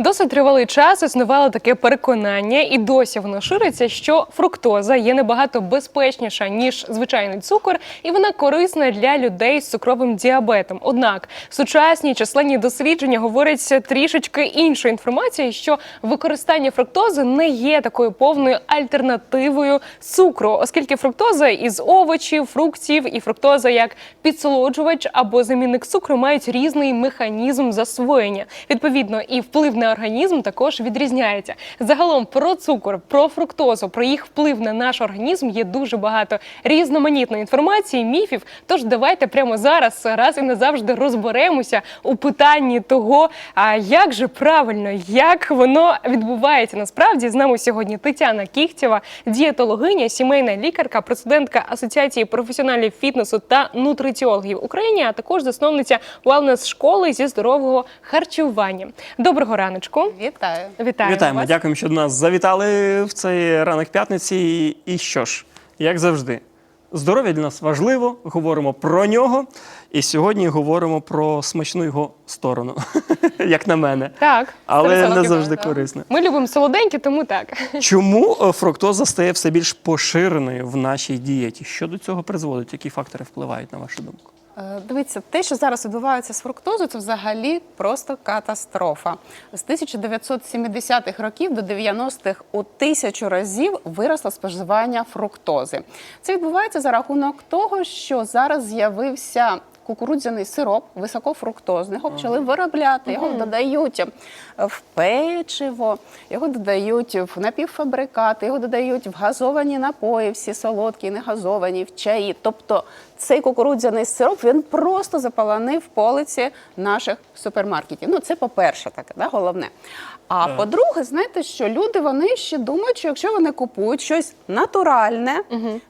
Досить тривалий час існувало таке переконання, і досі воно шириться, що фруктоза є набагато безпечніша ніж звичайний цукор, і вона корисна для людей з цукровим діабетом. Однак сучасні численні дослідження говорять трішечки іншої інформації, що використання фруктози не є такою повною альтернативою цукру, оскільки фруктоза із овочів, фруктів і фруктоза як підсолоджувач або замінник цукру мають різний механізм засвоєння. Відповідно, і вплив на організм також відрізняється. Загалом про цукор, про фруктозу, про їх вплив на наш організм є дуже багато різноманітної інформації, міфів. Тож давайте прямо зараз раз і назавжди розберемося у питанні того, а як же правильно, як воно відбувається насправді. З нами сьогодні Тетяна Кіхтєва, дієтологиня, сімейна лікарка, президентка Асоціації професіоналів фітнесу та нутриціологів України, а також засновниця wellness школи зі здорового харчування. Доброго раночку. Вітаю. Вітаю Вітаємо, вас. дякуємо, що до нас завітали в цей ранок п'ятниці. І що ж, як завжди, здоров'я для нас важливо, говоримо про нього. І сьогодні говоримо про смачну його сторону, як на мене. Так, Але не завжди так. корисне. ми любимо солоденькі, тому так. Чому е, фруктоза стає все більш поширеною в нашій дієті? Що до цього призводить? Які фактори впливають на вашу думку? Е, Дивіться, те, що зараз відбувається з фруктозою, це взагалі просто катастрофа. З 1970-х років до 90-х у тисячу разів виросло споживання фруктози. Це відбувається за рахунок того, що зараз з'явився. Кукурудзяний сироп високофруктозний, його почали виробляти, його додають в печиво, його додають в напівфабрикати, його додають в газовані напої, всі солодкі, негазовані, в чаї. Тобто цей кукурудзяний сироп він просто заполонив полиці наших супермаркетів. Ну це по-перше, таке да, головне. А Так. по-друге, знаєте, що люди вони ще думають, що якщо вони купують щось натуральне,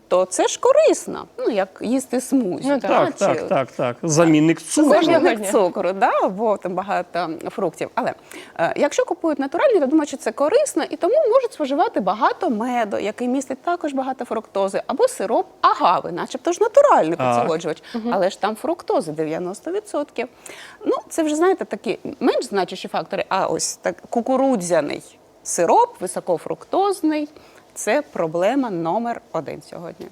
то це ж корисно. Ну як їсти смузі. Ну, Так, чи- так, так, так. Замінник цукру. Замінник цукру, да, бо там багато фруктів. Але е, якщо купують натуральні, то думають, що це корисно, і тому можуть споживати багато меду, який містить також багато фруктози, або сироп агави, начебто ж натуральний Так. Підсолоджувач, але ж там фруктози 90%. Ну, це вже знаєте такі менш значущі фактори. А ось так кукурудзяний сироп, високофруктозний. Це проблема номер один сьогодні.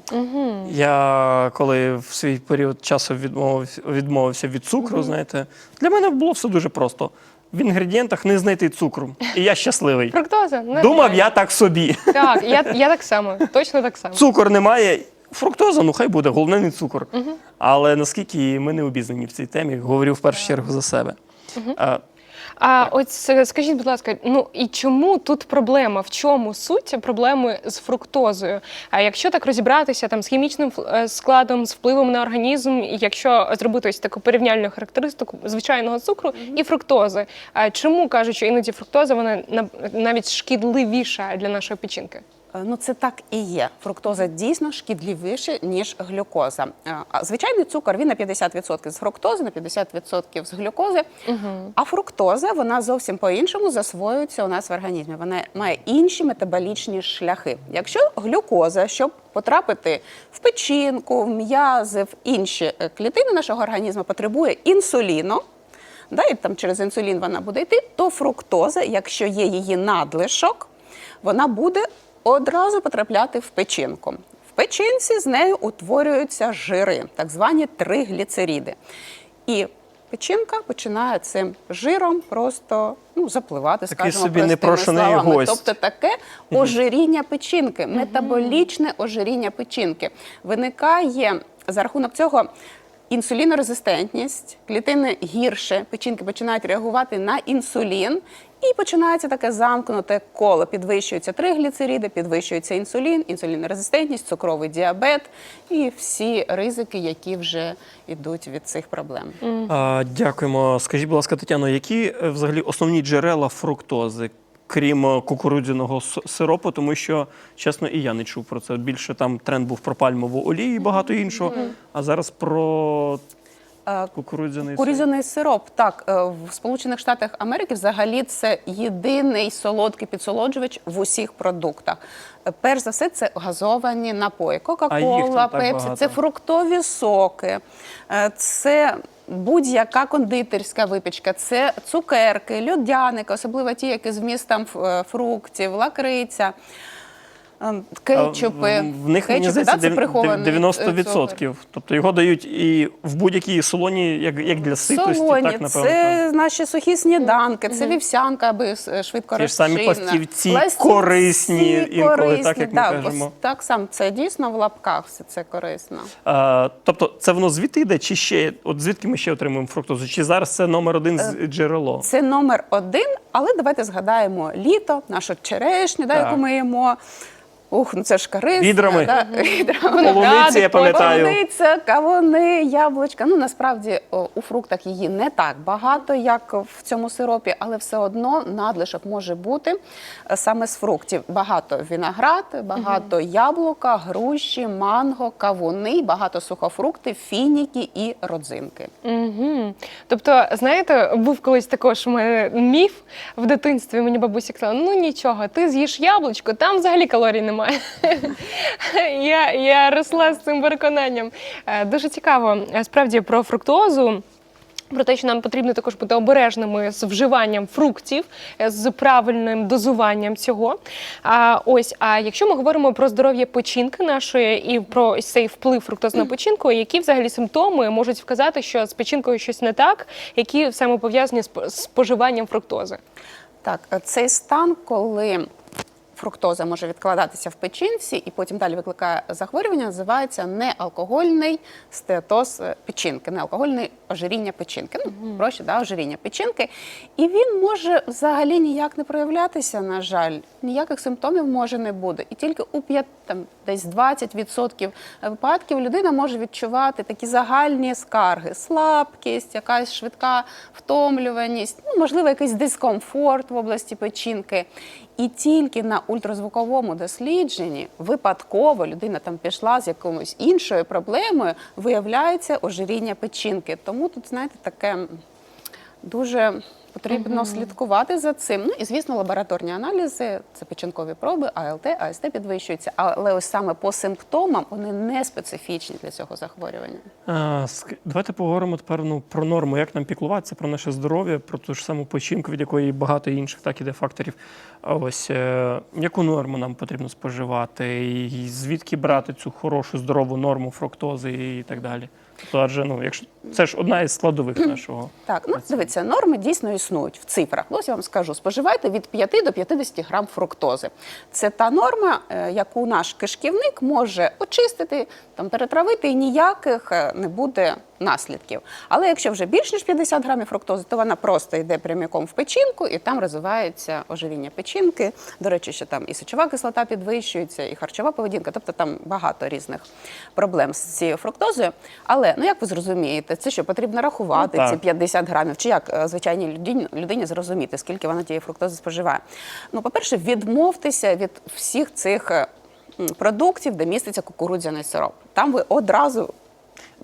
Я коли в свій період часу відмовився, відмовився від цукру, знаєте, для мене було все дуже просто. В інгредієнтах не знайти цукру. І я щасливий. Фруктоза не Думав я так собі. Так, я, я так само, точно так само. Цукор немає. Фруктоза, ну хай буде, головне не цукор. Але наскільки ми не обізнані в цій темі, говорю в першу чергу за себе. А, А от скажіть, будь ласка, ну і чому тут проблема? В чому суть проблеми з фруктозою? А якщо так розібратися там з хімічним е, складом, з впливом на організм, і якщо зробити ось таку порівняльну характеристику звичайного цукру і фруктози, а чому кажуть, що іноді фруктоза вона на- навіть шкідливіша для нашої печінки? Е, Ну, це так і є. Фруктоза дійсно шкідливіше, ніж глюкоза. Е, А звичайний цукор він на 50% з фруктози, на 50% з глюкози. А фруктоза вона зовсім по-іншому засвоюється у нас в організмі. Вона має інші метаболічні шляхи. Якщо глюкоза, щоб потрапити в печінку, в м'язи, в інші е, клітини нашого організму, потребує інсуліну. Да, і там через інсулін вона буде йти, то фруктоза, якщо є її надлишок, вона буде одразу потрапляти в печінку. В печінці з нею утворюються жири, так звані тригліцериди. І печінка починає цим жиром просто ну, запливати, Такий скажімо, собі непрошений словами. гость. Тобто таке ожиріння печінки, метаболічне ожиріння печінки виникає за рахунок цього. Інсулінорезистентність, клітини гірше, печінки починають реагувати на інсулін, і починається таке замкнуте коло. Підвищуються тригліцериди, підвищується інсулін, інсулінорезистентність, цукровий діабет і всі ризики, які вже йдуть від цих проблем. а, дякуємо. Скажіть, будь ласка, Тетяно, які е, взагалі основні джерела фруктози, крім е, кукурудзяного сиропу, тому що, чесно, і я не чув про це. Більше там тренд був про пальмову олію і багато іншого. А зараз про кукурудзяний сироп. Кукурудзяний сироп, так, е, в Сполучених Штатах Америки взагалі це єдиний солодкий підсолоджувач в усіх продуктах. Е, Перш за все, це газовані напої. Кока-кола, пепсі, це фруктові соки, е, це будь-яка кондитерська випічка, це цукерки, льодяники, особливо ті, які з вмістом е, фруктів, лакриця. Кетчупи, в, них мені Кетчупи, здається да, це дев- прихований, дев- е, цукор. 90%. Тобто його дають і в будь-якій солоні, як, як для ситості, Солоні, так напевно. це наші сухі сніданки, це вівсянка, аби е, швидко Ті ж самі розчинна. пластівці Пластівці корисні інколи, так, як ми кажемо. ось Так само, це дійсно в лапках все це корисно. А, тобто це воно звідти йде, чи ще от звідки ми ще отримуємо фруктозу? Чи зараз це номер один Е, з джерело? Це номер один, але давайте згадаємо літо, нашу черешню, да, яку ми їмо. Ух, ну це ж корисно. Відрами. Да? Відрами. Полуниці, я пам'ятаю. Полуниця, кавуни, яблучка. Ну насправді о, у фруктах її не так багато, як в цьому сиропі, але все одно надлишок може бути е, саме з фруктів. Багато виноград, багато яблука, груші, манго, кавуни, багато сухофруктів, фініки і родзинки. Угу. Тобто, знаєте, був колись також у мене міф в дитинстві. Мені бабуся казала, ну нічого, ти з'їш яблучко, там взагалі калорій немає. я, я росла з цим переконанням. Е, Дуже цікаво, е, справді про фруктозу. Про те, що нам потрібно також бути обережними з вживанням фруктів, е, з правильним дозуванням цього. А ось, а якщо ми говоримо про здоров'я печінки нашої і про цей вплив фруктозу на печінку, які взагалі симптоми можуть вказати, що з печінкою щось не так, які саме пов'язані з по- споживанням фруктози? Так, цей стан, коли фруктоза може відкладатися в печінці і потім далі викликає захворювання, називається неалкогольний стеатоз е, печінки, неалкогольне ожиріння печінки. Ну, проще, да, ожиріння печінки. І він може взагалі ніяк не проявлятися, на жаль, ніяких симптомів може не буде. І тільки у 5, там, десь 20% випадків людина може відчувати такі загальні скарги, слабкість, якась швидка втомлюваність, ну, можливо, якийсь дискомфорт в області печінки. І тільки на ультразвуковому дослідженні випадково людина там пішла з якоюсь іншою проблемою, виявляється ожиріння печінки. Тому тут, знаєте, таке дуже потрібно слідкувати за цим. Ну і звісно, лабораторні аналізи, це печінкові проби, АЛТ, АСТ підвищуються. Але ось саме по симптомам вони не специфічні для цього захворювання. А, ск- давайте поговоримо тепер ну, про норму, як нам піклуватися про наше здоров'я, про ту ж саму печінку, від якої багато інших так іде факторів. А ось е, яку норму нам потрібно споживати, і звідки брати цю хорошу здорову норму фруктози і так далі. Тобто, адже ну, якщо це ж одна із складових нашого. Так, ну дивіться, норми дійсно існують в цифрах. Ну, Ось я вам скажу: споживайте від 5 до 50 грам фруктози. Це та норма, е, яку наш кишківник може очистити, там перетравити, і ніяких е, не буде наслідків. Але якщо вже більш ніж 50 грамів фруктози, то вона просто йде прямиком в печінку, і там розвивається ожиріння печінки. До речі, що там і сечова кислота підвищується, і харчова поведінка, тобто там багато різних проблем з цією фруктозою. Але ну як ви зрозумієте, це що потрібно рахувати Ну, ці так. 50 грамів, чи як е, звичайній людині, людині зрозуміти, скільки вона тієї фруктози споживає? Ну, по-перше, відмовтеся від всіх цих е, продуктів, де міститься кукурудзяний сироп. Там ви одразу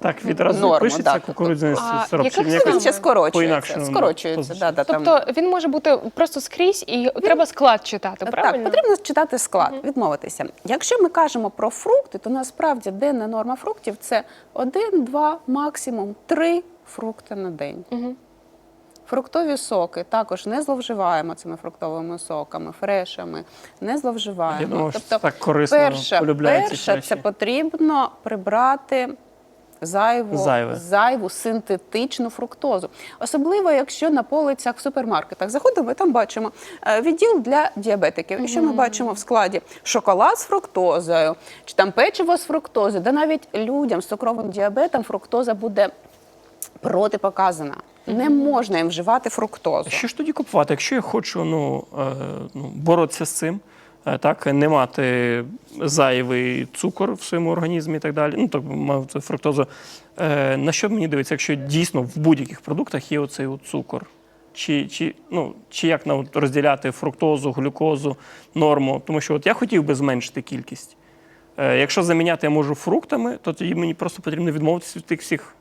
Так, відразу Норму, пишеться да. кукурудзяний А сироп. яка він ще скорочується. по-інакшому Скорочується, да, да, там. Тобто він може бути просто скрізь, і треба склад читати, правильно? Так, потрібно читати склад, відмовитися. Якщо ми кажемо про фрукти, то насправді денна норма фруктів це один, два, максимум три фрукти на день. Фруктові соки також не зловживаємо цими фруктовими соками, фрешами, не зловживаємо. Я думав, що тобто, так корисно перше, фреші. це потрібно прибрати зайву, Зайве. зайву синтетичну фруктозу. Особливо, якщо на полицях в супермаркетах заходимо, і там бачимо е, відділ для діабетиків. І що ми бачимо в складі шоколад з фруктозою, чи там печиво з фруктозою, де навіть людям з цукровим діабетом фруктоза буде протипоказана. Не можна їм вживати фруктозу. Що ж тоді купувати? Якщо я хочу ну, е, ну, боротися з цим, так, не мати зайвий цукор в своєму організмі і так далі, ну, так, мав фруктозу, е, на що мені дивиться, якщо дійсно в будь-яких продуктах є оцей от цукор? Чи, чи, ну, чи як нам розділяти фруктозу, глюкозу, норму? Тому що от я хотів би зменшити кількість. Е, якщо заміняти я можу фруктами, то тоді мені просто потрібно відмовитися від тих всіх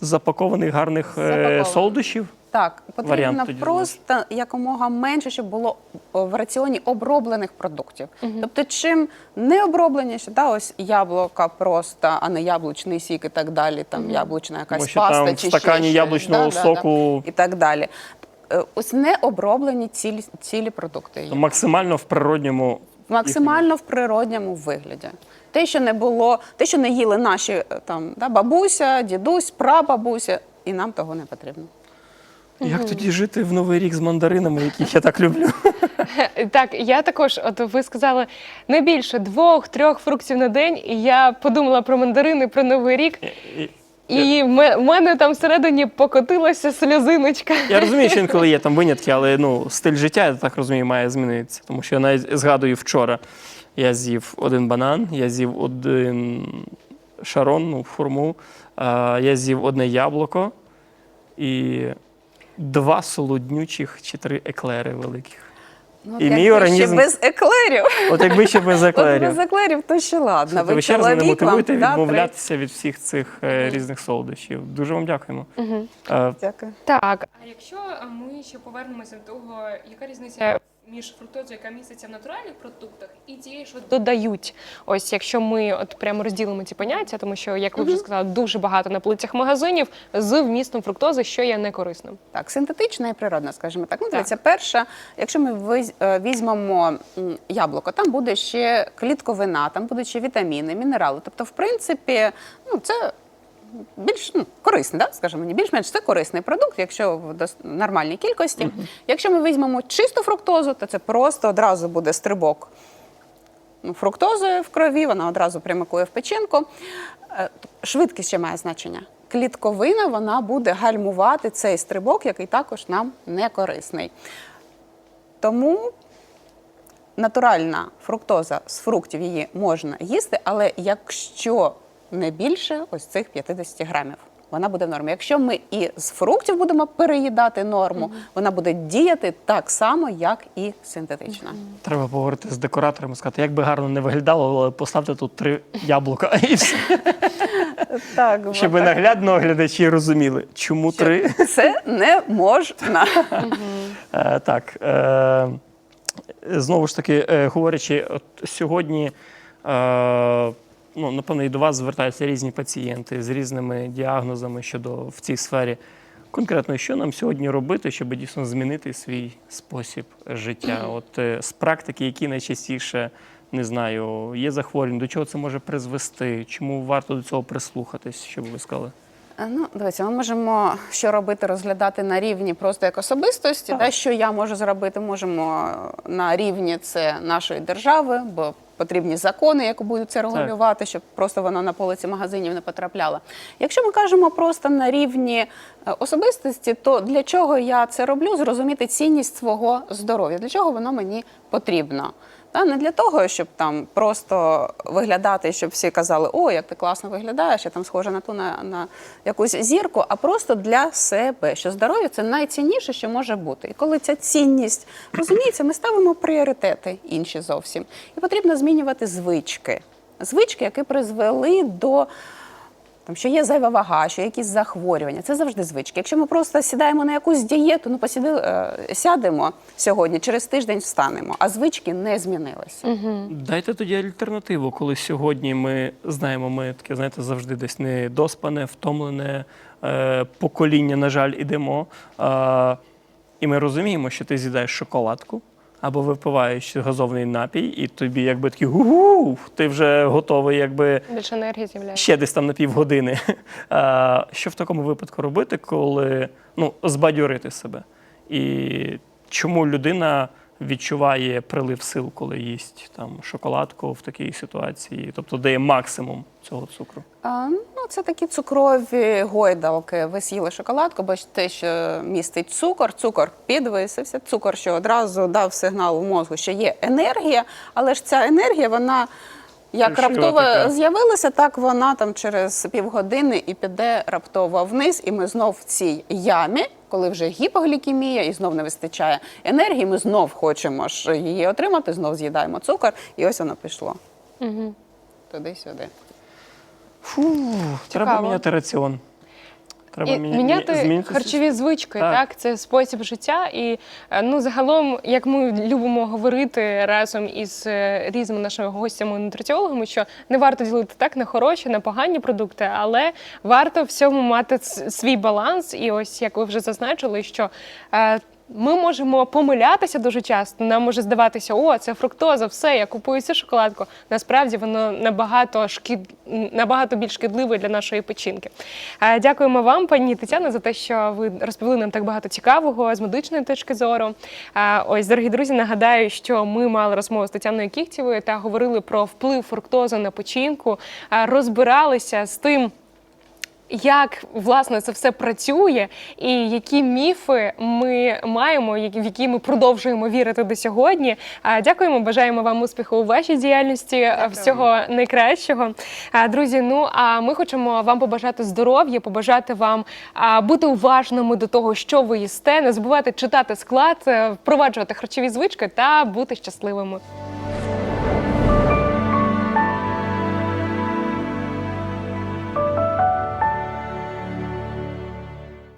запакованих гарних е, солодощів. Так, Варіант потрібно тоді просто якомога менше, щоб було в раціоні оброблених продуктів. Тобто, чим не обробленіше, да, ось яблука просто, а не яблучний сік і так далі, там яблучна якась Тому що паста там в чи стакані ще щось, яблучного соку- і так далі. Е, Ось не оброблені цілі, цілі продукти. є. Максимально в природньому. Максимально в природньому вигляді. Те, що не було, те, що не їли наші е, там да, бабуся, дідусь, прабабуся, і нам того не потрібно. Як тоді жити в новий рік з мандаринами, яких я так люблю? Так, я також, от ви сказали, не більше двох-трьох фруктів на день. І я подумала про мандарини, про новий рік. І- І в мене там всередині покотилася сльозиночка. Я розумію, що інколи є там винятки, але ну, стиль життя, я так розумію, має змінитися. Тому що я навіть згадую вчора. Я з'їв один банан, я з'їв один шарон, ну, хурму, а, я з'їв одне яблуко і два солоднючих чи три еклери великих. Ну, І мій якби організм- ще без еклерів. От якби ще без От еклерів. без еклерів, то ще ладно. Слухайте, Ви ви ще раз мене чоловік, вам, мотивуєте да, відмовлятися від всіх цих е, різних солодощів. Дуже вам дякуємо. Е, при- Дякую. Так. А якщо ми ще повернемося до того, яка різниця між фруктозою, яка міститься в натуральних продуктах, і тією, що додають. Ось якщо ми от прямо розділимо ці поняття, тому що, як ви вже сказали, дуже багато на полицях магазинів з вмістом фруктози, що є некорисним. Так, синтетична і природна, скажімо так. Ну, дивіться, перша, якщо ми е, візьмемо яблуко, там буде ще клітковина, там будуть ще вітаміни, мінерали. Тобто, в принципі, ну це. Більш ну, корисний, да? скажімо, не більш-менш це корисний продукт, якщо в нормальній кількості. Якщо ми візьмемо чисту фруктозу, то це просто одразу буде стрибок ну, фруктози в крові, вона одразу примикує в печінку. Е, Швидкість ще має значення. Клітковина вона буде гальмувати цей стрибок, який також нам не корисний. Тому натуральна фруктоза з фруктів її можна їсти, але якщо не більше ось цих 50 грамів. Вона буде в нормі. Якщо ми і з фруктів будемо переїдати норму, вона буде діяти так само, як і синтетична. Треба поговорити з декораторами, сказати, як би гарно не виглядало, але поставте тут три яблука і все. Так, Щоб наглядно глядачі розуміли, чому три. це не можна. Е, так. Е, знову ж таки, е, говорячи, от сьогодні, е, ну, напевно, і до вас звертаються різні пацієнти з різними діагнозами щодо в цій сфері. Конкретно, що нам сьогодні робити, щоб дійсно змінити свій спосіб життя? От е, з практики, які найчастіше не знаю, є захворювання, до чого це може призвести? Чому варто до цього прислухатись, що б ви сказали? Е, Ну, дивіться, ми можемо що робити, розглядати на рівні просто як особистості. Да, що я можу зробити, можемо е, на рівні це нашої держави, бо потрібні закони, які будуть це регулювати, щоб просто воно на полиці магазинів не потрапляло. Якщо ми кажемо просто на рівні е, особистості, то для чого я це роблю? Зрозуміти цінність свого здоров'я, для чого воно мені потрібно. Та не для того, щоб там просто виглядати, щоб всі казали, о, як ти класно виглядаєш, я там схожа на ту на, на якусь зірку, а просто для себе, що здоров'я це найцінніше, що може бути. І коли ця цінність розуміється, ми ставимо пріоритети інші зовсім. І потрібно змінювати звички. Звички, які призвели до там, що є зайва вага, що є якісь захворювання. Це завжди звички. Якщо ми просто сідаємо на якусь дієту, ну посіди, е, сядемо сьогодні, через тиждень встанемо, а звички не змінилися. Дайте тоді альтернативу, коли сьогодні ми знаємо, ми таке, знаєте, завжди десь не доспане, втомлене е, покоління, на жаль, ідемо. Е, і ми розуміємо, що ти з'їдаєш шоколадку або випиваєш газовний напій, і тобі якби такий гу ти вже готовий, якби Більше енергії з'являється. ще десь там на півгодини. А, що в такому випадку робити, коли ну, збадьорити себе? І чому людина відчуває прилив сил, коли їсть там шоколадку в такій ситуації, тобто дає максимум цього цукру? А, ну, це такі цукрові гойдалки. Ви з'їли шоколадку, бачите, що містить цукор, цукор підвисився, цукор, що одразу дав сигнал в мозку, що є енергія, але ж ця енергія, вона. Як раптово з'явилася, так вона там через півгодини і піде раптово вниз, і ми знов в цій ямі, коли вже гіпоглікемія і знов не вистачає енергії, ми знов хочемо ж її отримати, знов з'їдаємо цукор, і ось воно пішло. Туди-сюди. Фу, треба Цікаво. міняти раціон. Треба і міня- міняти змінити харчові звички, Так. так. це спосіб життя. І е, ну загалом, як ми любимо говорити разом із е, різними нашими гостями нутриціологами, що не варто ділити так на хороші, на погані продукти, але варто всьому мати свій баланс. І ось як ви вже зазначили, що. Ми можемо помилятися дуже часто. Нам може здаватися, о, це фруктоза, все, я купую цю шоколадку. Насправді воно набагато шкід... набагато більш шкідливе для нашої печінки. Е, Дякуємо вам, пані Тетяно, за те, що ви розповіли нам так багато цікавого з медичної точки зору. Е, Ось, дорогі друзі, нагадаю, що ми мали розмову з Тетяною Кіхтєвою та говорили про вплив фруктози на печінку, е, розбиралися з тим. Як власне це все працює, і які міфи ми маємо, в які ми продовжуємо вірити до сьогодні. Дякуємо, бажаємо вам успіху у вашій діяльності, а, всього найкращого. Друзі, ну а ми хочемо вам побажати здоров'я, побажати вам бути уважними до того, що ви їсте, не забувати читати склад, е, впроваджувати харчові звички та бути щасливими.